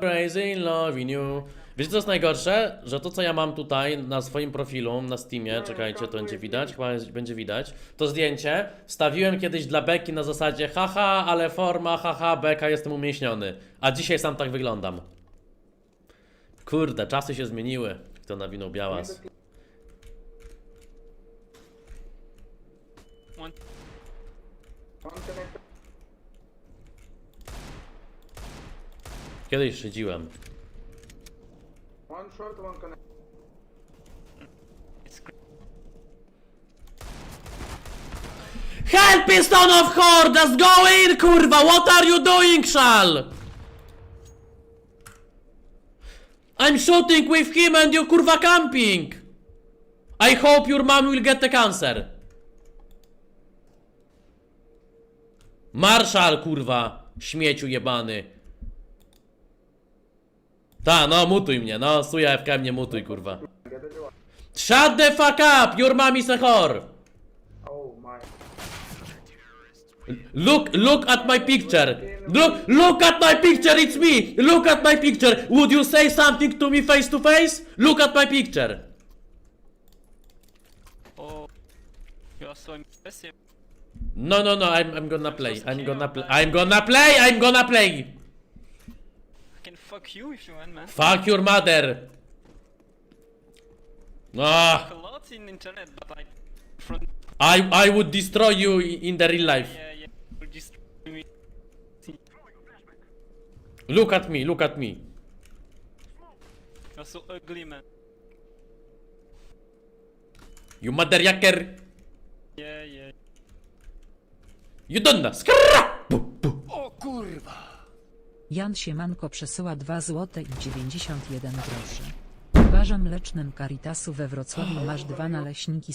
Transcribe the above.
crazy in loving you. Wiecie co jest najgorsze? Że to co ja mam tutaj na swoim profilu na Steamie, czekajcie, to będzie widać, chyba jest, będzie widać. To zdjęcie wstawiłem kiedyś dla Beki na zasadzie haha, ale forma, haha, Beka, jestem umięśniony. A dzisiaj sam tak wyglądam. Kurde, czasy się zmieniły. Kto nawinął białas. One. Kiedyś szydziłem. One short, one connect. Help me, son of whore! Just go in, kurwa! What are you doing, Shal? I'm shooting with him and you kurwa camping! I hope your mom will get the cancer. Marszal, kurwa! Śmieciu jebany. Ta, no mutuj mnie, no suja FK mnie mutuj, kurwa. Shut the fuck up! Your mom is a whore! Oh my. Look, look at my picture. Look, look at my picture. It's me. Look at my picture. Would you say something to me face to face? Look at my picture. Oh, you are so impressive. No, no, no. I'm, I'm gonna play. I'm gonna play. I'm gonna play. I'm gonna play. I can fuck you if you want, man. Fuck your mother. Ah, A lot in internet, but like, front, I, I would destroy you i- in the real life. yeah, yeah, will destroy me. Look at me. Look at me. You're so ugly, man. You mother yacker. Yeah, yeah. You don't know. Skrrra! Jan Siemanko przesyła 2 zł i 91 groszy. Barze mlecznym Caritasu we Wrocławiu masz dwa naleśniki